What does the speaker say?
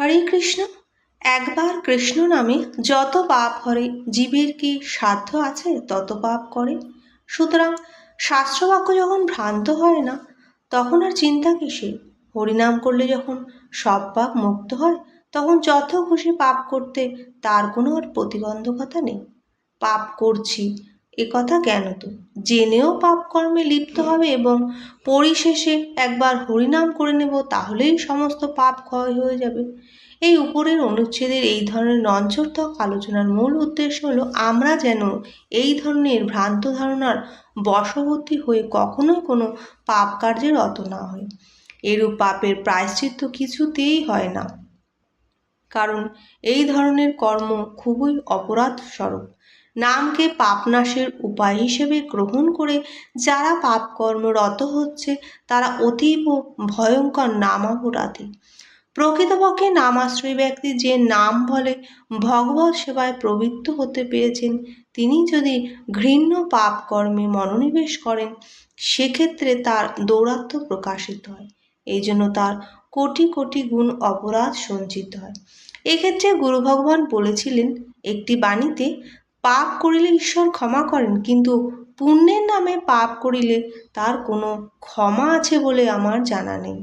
হরে কৃষ্ণ। একবার কৃষ্ণ নামে যত পাপ হরে, জীবের কি সাধ্য আছে তত পাপ করে? সুতরাং শাস্ত্রবাক্য যখন ভ্রান্ত হয় না, তখন আর চিন্তা কিসের হরিনাম করলে যখন সব পাপ মুক্ত হয়, তখন যত খুশি পাপ করতে তার কোনো আর প্রতিবন্ধকতা নেই। পাপ করছি এ কথা কেন তো? জেনেও পাপ কর্মে লিপ্ত হবে এবং পরিশেষে একবার হরিনাম করে নেব, তাহলেই সমস্ত পাপ ক্ষয় হয়ে যাবে। এই উপরের অনুচ্ছেদের এই ধরনের নঞ্চরতক আলোচনার মূল উদ্দেশ্য হলো, আমরা যেন এই ধরনের ভ্রান্ত ধারণার বশবর্তী হয়ে কখনোই কোনো পাপ কার্যে রত না হই। এরূপ পাপের প্রায়শ্চিত্ত কিছুতেই হয় না। কারণ এই ধরনের কর্ম খুবই অপরাধ স্বরূপ নামকে পাপনাশের উপায় হিসেবে গ্রহণ করে যারা পাপ কর্মরত হচ্ছে, তারা অতীব ভয়ঙ্কর নামাপরাধী। প্রকৃতপক্ষে নামাশ্রয়ী ব্যক্তি যে নাম বলে, ভগবত সেবায় প্রবৃত্ত হতে পেরেছেন, তিনি যদি ঘৃণ্য পাপ কর্মে মনোনিবেশ করেন, সেক্ষেত্রে তার দৌরাত্ম্য প্রকাশিত হয়। এই জন্য তার কোটি কোটি গুণ অপরাধ সঞ্চিত হয়। এক্ষেত্রে গুরু ভগবান বলেছিলেন, একটি বাণীতে পাপ করিলে ঈশ্বর ক্ষমা করেন, কিন্তু পুণ্যের নামে পাপ করিলে তার কোনো ক্ষমা আছে বলে আমার জানা নেই।